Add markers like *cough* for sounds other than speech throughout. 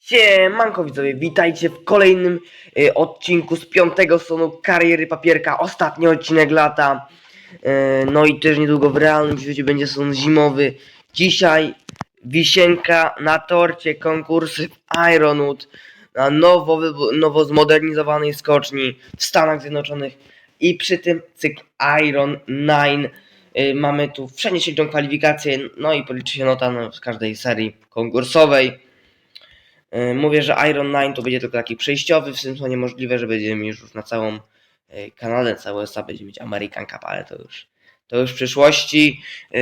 Siemanko widzowie, witajcie w kolejnym y, odcinku z piątego sezonu Kariery Papierka, ostatni odcinek lata. Y, no i też niedługo w realnym świecie będzie sezon zimowy. Dzisiaj wisienka na torcie konkursy w Ironwood na nowo, nowo zmodernizowanej skoczni w Stanach Zjednoczonych i przy tym cykl Iron 9. Y, mamy tu liczą kwalifikacje, no i policzy się nota no, z każdej serii konkursowej. Yy, Mówię, że Iron 9 to będzie tylko taki przejściowy, w co niemożliwe, że będziemy już na całą yy, Kanadę, całe USA będzie mieć American Cup, ale to już, to już w przyszłości. Yy,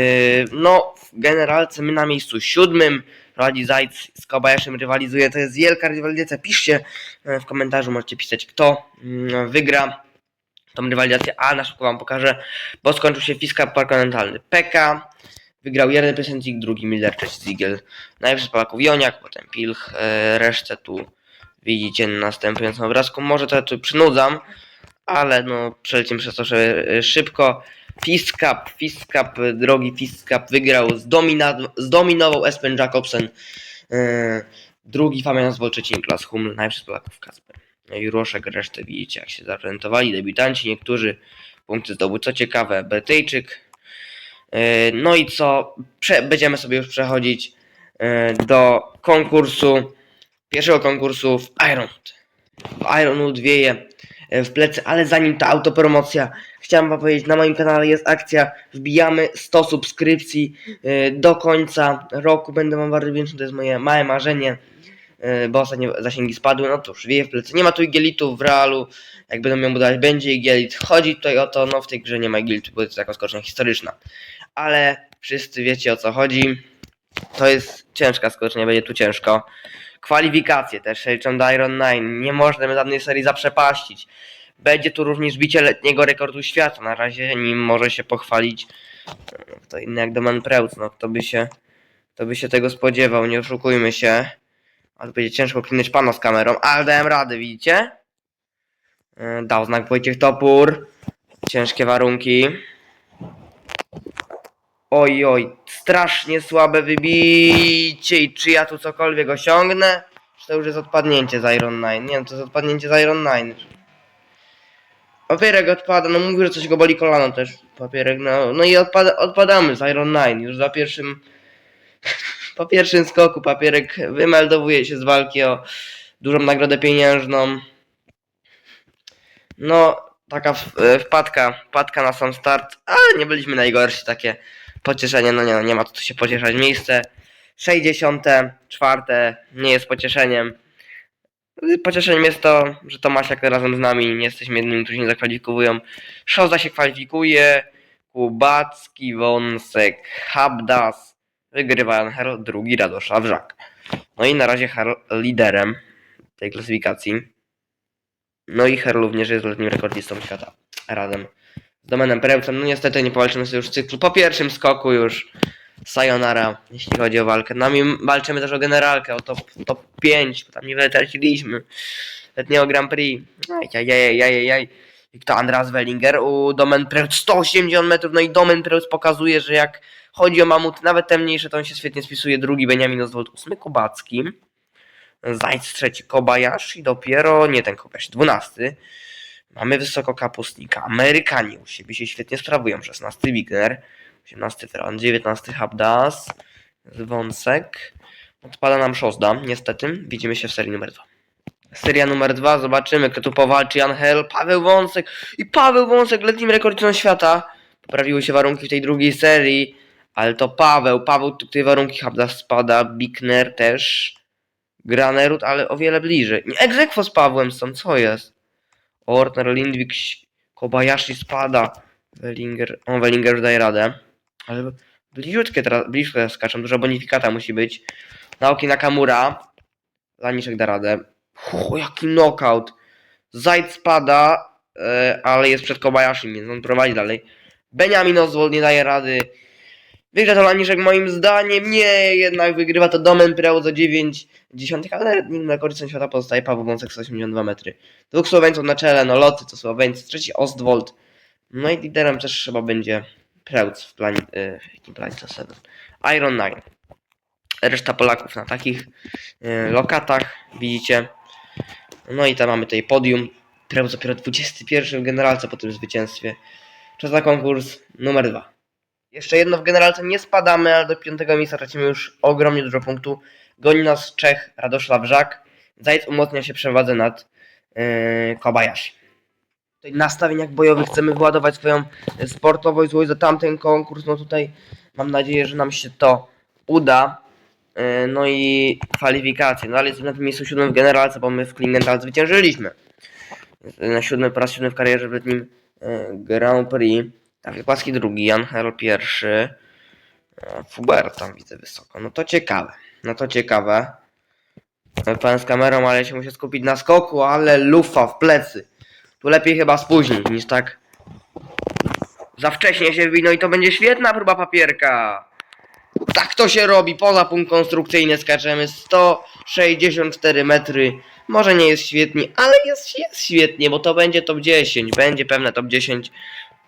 No, w generalce my na miejscu siódmym, prowadzi Zajc z Kobayaszem rywalizuje, to jest wielka rywalizacja, piszcie w komentarzu, możecie pisać kto mm, wygra tą rywalizację, a na szybko wam pokażę, bo skończył się Fiska kontynentalny. PK wygrał jeden presencik, drugi Miller, trzeci Ziegel. Najpierw Polaków Joniak, potem Pilch, e, resztę tu widzicie na następującym obrazku. Może to tu przynudzam, ale no przelecimy przez to szybko. Fiskap, Fiskap, drogi Fiskap wygrał, zdomina- zdominował Espen Jacobsen. E, drugi Fabian Zwol, trzeci Niklas Huml, najpierw Polaków Kasper. No i Roszek, resztę widzicie jak się zaprezentowali, debiutanci, niektórzy punkty zdobył. Co ciekawe, Brytyjczyk, No i co? Prze będziemy sobie już przechodzić e, do konkursu, pierwszego konkursu w Ironwood. W Ironwood wieje e, w plecy, ale zanim ta autopromocja, chciałem wam powiedzieć, na moim kanale jest akcja, wbijamy 100 subskrypcji e, do końca roku, będę wam bardzo wdzięczny, to jest moje małe marzenie, e, bo ostatnio zasięgi spadły, no cóż, wieje w plecy. Nie ma tu igielitu w realu, jak będą ją budować, będzie igielit. Chodzi tutaj o to, no w tej grze nie ma igelitu, bo jest to taka skocznia historyczna ale wszyscy wiecie o co chodzi. To jest ciężka skocznia, będzie tu ciężko. Kwalifikacje też liczą do Iron 9. Nie można żadnej serii zaprzepaścić. Będzie tu również bicie letniego rekordu świata. Na razie nim może się pochwalić. To inny jak Doman Preutz. No kto by się, kto by się tego spodziewał, nie oszukujmy się. Ale będzie ciężko klinać pana z kamerą, ale dałem radę, widzicie? Yy, Dał znak Wojciech Topór. Ciężkie warunki. Oj, oj, strasznie słabe wybicie i czy ja tu cokolwiek osiągnę? Czy to już jest odpadnięcie z Iron 9? Nie no, to jest odpadnięcie z Iron 9. Papierek odpada, no mówił, że coś go boli kolano też. Papierek, no, no i odpada, odpadamy z Iron 9. Już za pierwszym, *laughs* po pierwszym skoku papierek wymeldowuje się z walki o dużą nagrodę pieniężną. No, taka e, wpadka, wpadka na sam start, ale nie byliśmy najgorsi, takie pocieszenie, no nie, nie ma tu się pocieszać. Miejsce 64 nie jest pocieszeniem. Pocieszeniem jest to, że Tomasiak razem z nami nie jesteśmy jedynymi, którzy nie zakwalifikowują. Szoza się kwalifikuje, Kubacki, Wąsek, Habdas, wygrywa drugi Radosz Awrzak. No i na razie Hero liderem tej klasyfikacji. No i Hero również jest letnim rekordzistą świata. Razem z Domenem Preucem. No niestety nie powalczymy sobie już cyklu. Po pierwszym skoku już sayonara, jeśli chodzi o walkę. Nami walczymy też o generalkę, o top, top 5, bo tam niewiele traciliśmy. Letniego Grand Prix. Ajajajajajaj. I kto Andras Wellinger u Domen Preutz 180 metrów. No i Domen Preutz pokazuje, że jak chodzi o mamut, nawet te mniejsze, to on się świetnie spisuje. Drugi Beniamin Oswald, ósmy Kubacki. Zajc trzeci Kobayashi, dopiero nie ten Kobayashi, dwunasty. Mamy wysoko kapustnika. Amerykanie u siebie się świetnie sprawują. 16 Wigner, 18 Ferran, 19 Habdas, Wąsek. Odpada nam Szozda, niestety. Widzimy się w serii numer 2. Seria numer 2, zobaczymy kto tu powalczy. Jan Hel, Paweł Wąsek i Paweł Wąsek, letnim rekordzistą świata. Poprawiły się warunki w tej drugiej serii, ale to Paweł. Paweł tutaj warunki Habdas spada, Bikner też. Granerud, ale o wiele bliżej. Egzekwo z Pawłem są, co jest? Ortner, Lindwik, Kobayashi spada. Wellinger, o Wellinger już daje radę. Ale bliziutkie teraz, teraz skaczą, dużo bonifikata musi być. Naoki Nakamura. Laniszek da radę. Uch, jaki knockout. Zajd spada, e, ale jest przed Kobayashi, więc on prowadzi dalej. Beniamin Oswald nie daje rady. Wygra to Laniszek moim zdaniem. Nie, jednak wygrywa to Domen Preo za 9 dziesiątych, ale na korytarzu świata pozostaje Paweł Wąsek 182 metry. Dwóch Słoweńców na czele, no Loty to Słoweńcy, trzeci Ostwold. No i liderem też chyba będzie Preutz w planie, y, w jakim planie to 7. Iron 9. reszta Polaków na takich e, lokatach, widzicie. No i tam mamy tutaj podium. Preus dopiero 21 w generalce po tym zwycięstwie. Czas na konkurs numer dwa. Jeszcze jedno w generalce nie spadamy, ale do piątego miejsca tracimy już ogromnie dużo punktów. Goni nas Czech Radosław Żak. Zajec umocnia się przewadze nad yy, Kobayashi. Tutaj na nastawieniach bojowych chcemy władować swoją sportowość złość za tamten konkurs. No tutaj mam nadzieję, że nam się to uda. Yy, no i kwalifikacje. No ale jesteśmy na tym miejscu siódmym w generalce, bo my w Klingenthal zwyciężyliśmy. Na siódmy, po raz siódmy w karierze w letnim yy, Grand Prix. Tak, Płaski drugi, Jan Hel pierwszy. Fubert tam widzę wysoko. No to ciekawe. No to ciekawe. E, Pan z kamerą, ale się muszę skupić na skoku, ale lufa w plecy. Tu lepiej chyba spóźnić niż tak za wcześnie się wbij, no i to będzie świetna próba papierka. Tak to się robi, poza punkt konstrukcyjny skaczemy 164 metry. Może nie jest świetnie, ale jest, jest świetnie, bo to będzie top 10, będzie pewne top 10.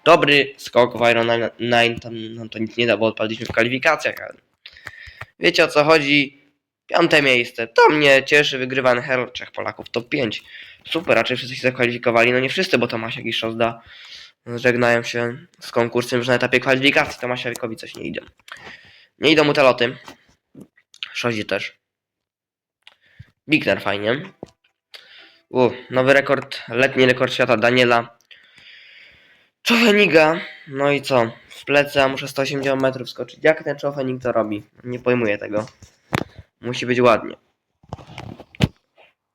Dobry skok w Iron 9, tam nam to nic nie da, bo odpadliśmy w kwalifikacjach, ale wiecie o co chodzi. Piąte miejsce, to mnie cieszy, wygrywany Herald Trzech Polaków, top 5. Super, raczej wszyscy się zakwalifikowali, no nie wszyscy, bo Tomasiak i Szozda żegnają się z konkursem już na etapie kwalifikacji, Tomasiakowi coś nie idzie. Nie idą mu te loty. Szozi też. Bigner fajnie. U, nowy rekord, letni rekord świata Daniela. Czofeniga. No i co? W plecy, a muszę 180 metrów skoczyć. Jak ten Czofenig to robi? Nie pojmuję tego. Musi być ładnie.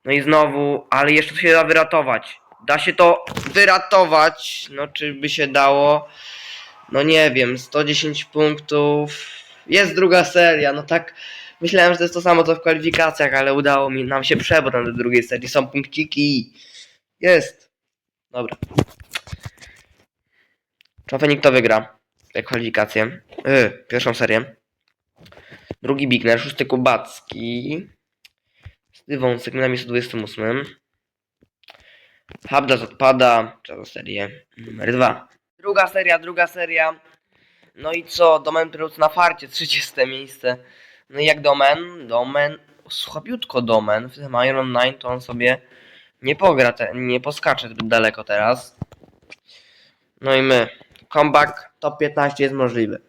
No i znowu, ale jeszcze to się da wyratować. Da się to wyratować. No czy by się dało? No nie wiem, 110 punktów. Jest druga seria, no tak. Myślałem, że to jest to samo co w kwalifikacjach, ale udało mi nam się przebrać do drugiej serii. Są punkciki. Jest. Dobra. Czofenik to wygra. Te kwalifikacje. Yy, pierwszą serię. Drugi Bigner, szósty Kubacki. Wąsek na miejscu 28. Habdas odpada. Na serię numer 2. Druga seria, druga seria. No i co? Domen Pyrus na farcie, 30 miejsce. No i jak Domen? Domen, słabiutko Domen. W tym Iron 9 to on sobie nie pogra, te, nie poskacze daleko teraz. No i my. Comeback top 15 jest możliwy.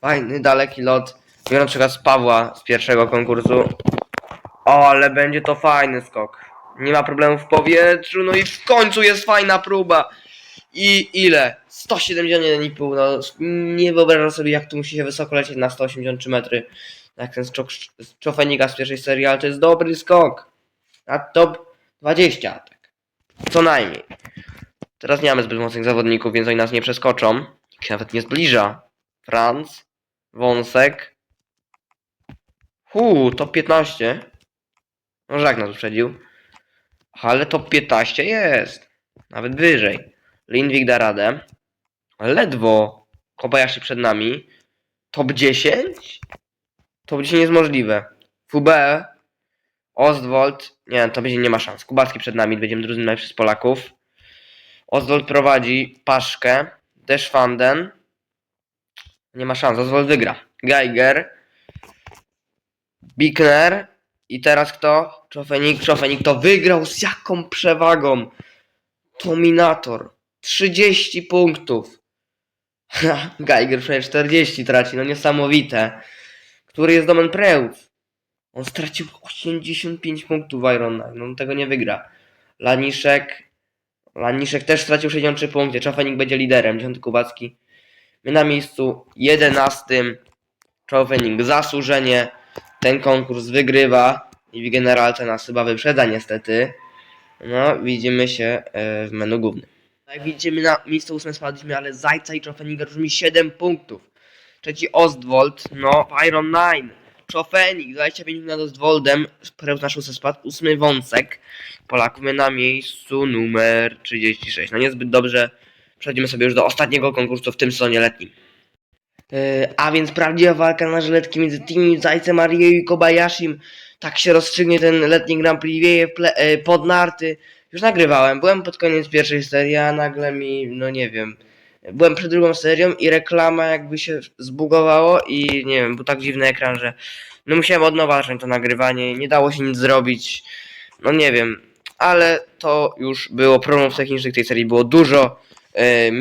Fajny, daleki lot. Biorę na przykład z Pawła z pierwszego konkursu. O, ale będzie to fajny skok. Nie ma problemu w powietrzu, no i w końcu jest fajna próba. I ile? 171,5. No, nie wyobrażam sobie, jak tu musi się wysoko lecieć na 183 metry. Jak ten skok z z pierwszej serii, ale to jest dobry skok. Na top 20, tak. Co najmniej. Teraz nie mamy zbyt mocnych zawodników, więc oni nas nie przeskoczą. Ich się nawet nie zbliża. Franz, Wąsek. Huu, top 15. Może jak nas uprzedził. Ale top 15 jest. Nawet wyżej. Lindwik da radę. Ledwo. Kobayashi przed nami. Top 10? Top 10 jest możliwe. FUB. Ostwold. Nie, to będzie nie ma szans. Kubacki przed nami. Będziemy drugim najlepszy z Polaków. Ostwold prowadzi Paszkę. Deschwanden. Nie ma szans. Ostwold wygra. Geiger. Bickner. I teraz kto? Czofenik. Czofenik to wygrał z jaką przewagą? Dominator. 30 punktów. Geiger przecież 40 traci, no niesamowite. Który jest Domen Preutz? On stracił 85 punktów w Iron no on tego nie wygra. Laniszek. Laniszek też stracił 63 punkty. Czofenik będzie liderem, 10 Kubacki. My na miejscu 11. Czofenik zasłużenie. Ten konkurs wygrywa. I w generalce nas chyba wyprzedza niestety. No, widzimy się e, w menu głównym. Jak widzicie, my na miejsce 8 spadliśmy, ale Zajca i Czofenik różni 7 punktów. Trzeci Ostwold, no, Iron 9. Czofenik, 25 minut nad Ostwoldem, Preus na szóste spadł, ósmy Wąsek. Polaków my na miejscu numer 36. No niezbyt dobrze. Przechodzimy sobie już do ostatniego konkursu w tym sezonie letnim. Yy, a więc prawdziwa walka na żyletki między Team Zajcem, Arią i Kobayashim. Tak się rozstrzygnie ten letni Grand Prix, wieje yy, pod narty. Już nagrywałem, byłem pod koniec pierwszej serii, a nagle mi, no nie wiem, byłem przed drugą serią i reklama jakby się zbugowało i nie wiem, był tak dziwny ekran, że no musiałem od nowa zacząć to nagrywanie, nie dało się nic zrobić, no nie wiem, ale to już było problemów technicznych tej serii było dużo, e,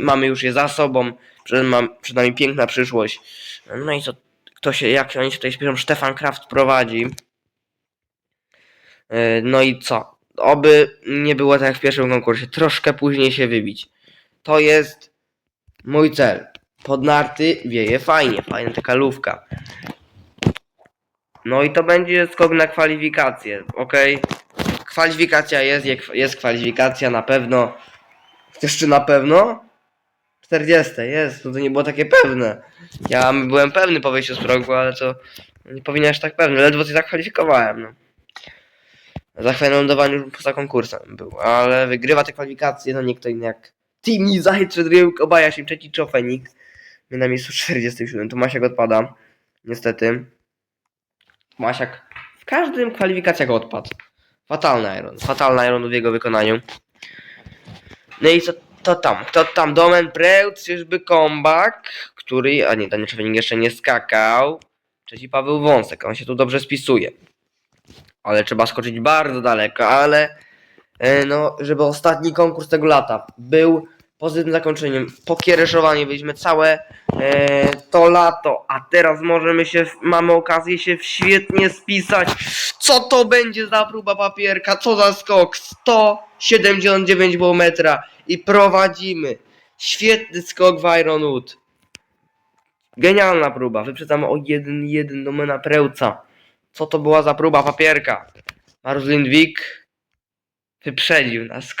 mamy już je za sobą, przed, mam, przed nami piękna przyszłość, no i co, kto się, jak oni się tutaj śpieszą, Stefan Kraft prowadzi, E, no i co, oby nie było tak jak w pierwszym konkursie, troszkę później się wybić, to jest mój cel. Pod narty wieje fajnie, fajna taka lówka. No i to będzie skok na kwalifikacje, ok? Kwalifikacja jest, je- jest kwalifikacja na pewno. Chcesz czy na pewno? 40, jest, to nie było takie pewne. Ja byłem pewny po wejściu z progu, ale to nie powinien aż tak pewny, ledwo się zakwalifikowałem, no. Za chwilę lądowaniu poza konkursem był, ale wygrywa te kwalifikacje, no nie inny jak Timi Zajt przed Ryu Kobayashi, trzeci Czofenik. My na miejscu 47, Tomasiak odpada, niestety. Tomasiak w każdym kwalifikacjach odpadł. Fatalny Iron, fatalny Iron w jego wykonaniu. No i co to tam? Kto tam? Domen Preut, czyżby comeback, który, a nie, Daniel Czofenik jeszcze nie skakał. Trzeci Paweł Wąsek, on się tu dobrze spisuje. Ale trzeba skoczyć bardzo daleko, ale e, no, żeby ostatni konkurs tego lata był pozytywnym zakończeniem. Pokiereszowanie byliśmy całe e, to lato, a teraz możemy się, mamy okazję się świetnie spisać. Co to będzie za próba papierka? Co za skok? 179 było metra i prowadzimy. Świetny skok w Iron Wood. Genialna próba. Wyprzedzamy o 1-1 do Mena. Co to była za próba papierka? Mariusz Lindwik wyprzedził nas.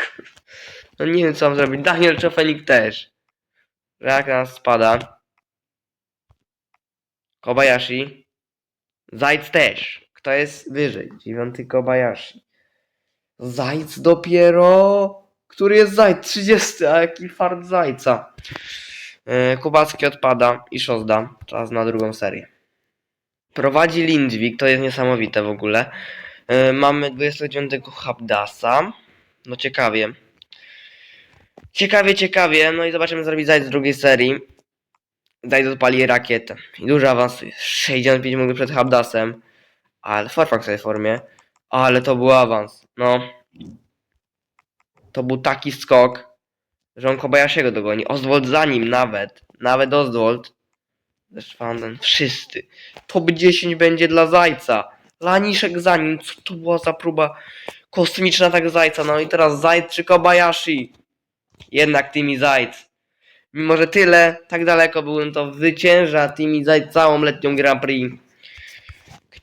No nie wiem co mam zrobić. Daniel Czofenik też. Jak nas spada. Kobayashi. Zajc też. Kto jest wyżej? Dziewiąty Kobayashi. Zajc dopiero. Który jest Zajc? 30, a jaki fart Zajca. Yy, Kubacki odpada i Szozda. Czas na drugą serię. Prowadzi Lindwik, to jest niesamowite w ogóle. Yy, mamy 29 Habdasa. No ciekawie. Ciekawie, ciekawie. No i zobaczymy, co zrobi Zajc z drugiej serii. Zajc odpali rakietę. I dużo awansuje. 65 mógł przed Habdasem. Ale Forfak w tej formie. Ale to był awans. No. To był taki skok, że on Kobayashiego dogoni. Oswald za nim nawet. Nawet Oswald. Zeszwanden. Wszyscy. Top 10 będzie dla Zajca. Laniszek za nim. Co to była za próba kosmiczna tak Zajca. No i teraz Zajc czy Kobayashi. Jednak Timi Zajc. Mimo, że tyle, tak daleko byłem, to wycięża Timi Zajc całą letnią Grand Prix.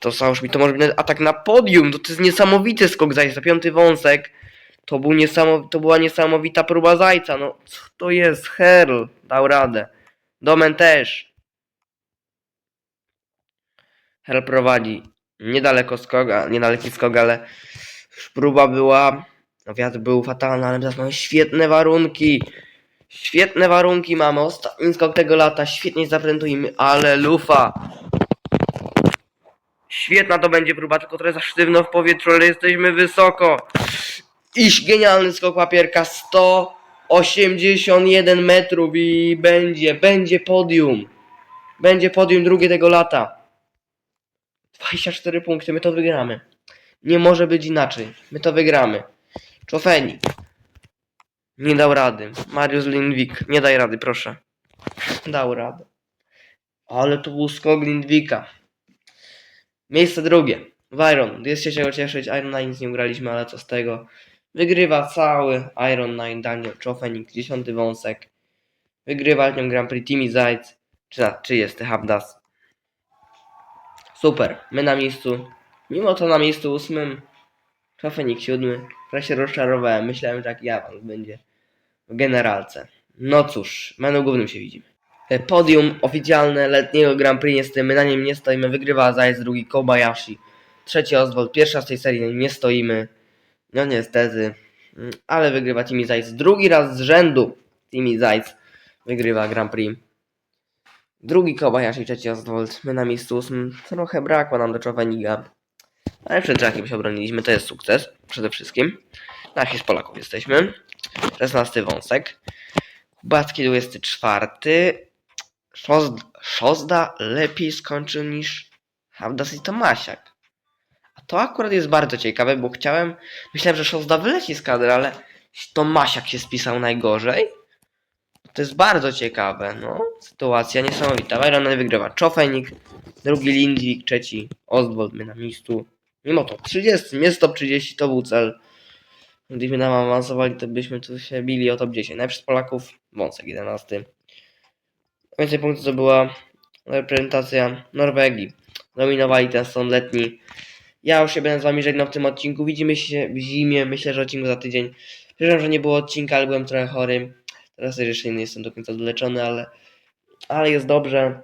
To załóż mi, to może być atak na podium. To, to jest niesamowity skok Zajca. Piąty wąsek. To, był niesamow... to była niesamowita próba Zajca. No, co to jest? Herl dał radę. Domen też. Herl prowadzi. Niedaleko skok, a- niedaleki skok, ale próba była. Wiatr był fatalny, ale teraz mamy świetne warunki. Świetne warunki mamy. Ostatni skok tego lata. Świetnie zaprętujemy, ale lufa. Świetna to będzie próba, tylko trochę za sztywno w powietrzu, ale jesteśmy wysoko. Iś genialny skok papierka 181 metrów i będzie, będzie podium. Będzie podium drugie tego lata. 24 punkty, my to wygramy. Nie może być inaczej. My to wygramy. Czofenik. Nie dał rady. Mariusz Lindwik. Nie daj rady, proszę. Dał radę. Ale to był skok Lindwika. Miejsce drugie. Iron. Jest się czego cieszyć. Iron 9 nic nie ugraliśmy, ale co z tego. Wygrywa cały Iron 9 Daniel Czofenik. Dziesiąty wąsek. Wygrywa letnią Grand Prix Timi Zajc. Czy, czy jest Habdas. Super. My na miejscu. Mimo to na miejscu ósmym. Czofenik siódmy. Trochę się rozczarowałem. Myślałem, że taki awans będzie w generalce. No cóż, menu głównym się widzimy. E, Podium oficjalne letniego Grand Prix niestety my na nim nie stoimy. Wygrywa Zajec, drugi Kobayashi. Trzeci Oswald, pierwsza z tej serii nie stoimy. No niestety. Mm, Ale wygrywa Timi Zajc. Drugi raz z rzędu Timi Zajc wygrywa Grand Prix. Drugi Kobayashi, trzeci Oswald. My na miejscu ósmym. Trochę brakło nam do Czoweniga. Ale przed Jackiem się obroniliśmy, to jest sukces przede wszystkim. Nasi z Polaków jesteśmy. 16 wąsek. Kubacki 24. Szozda, Szozda lepiej skończył niż Havdas i Tomasiak. A to akurat jest bardzo ciekawe, bo chciałem, myślałem, że Szozda wyleci z kadry, ale Tomasiak się spisał najgorzej. To jest bardzo ciekawe, no. Sytuacja niesamowita. Ironman wygrywa Czofenik, drugi Lindwik, trzeci Ostwold, my na miejscu. Mimo to 30, jest top 30, to był cel. Gdybyśmy nam awansowali, to byśmy tu się bili o top 10. Najpierw z Polaków, Wąsek 11. Więcej punktów to była reprezentacja Norwegii. Dominowali ten sezon letni. Ja już się będę z wami żegnał w tym odcinku. Widzimy się w zimie, myślę, że odcinku za tydzień. Przepraszam, że nie było odcinka, ale byłem trochę chory. Teraz jeszcze nie jestem do końca doleczony, ale, ale jest dobrze.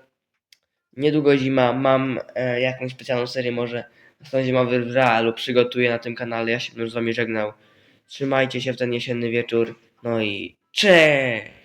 Niedługo zima, mam e, jakąś specjalną serię, może na stan zimowy w realu przygotuję na tym kanale. Ja się będę z wami żegnał. Trzymajcie się w ten jesienny wieczór. No i cześć!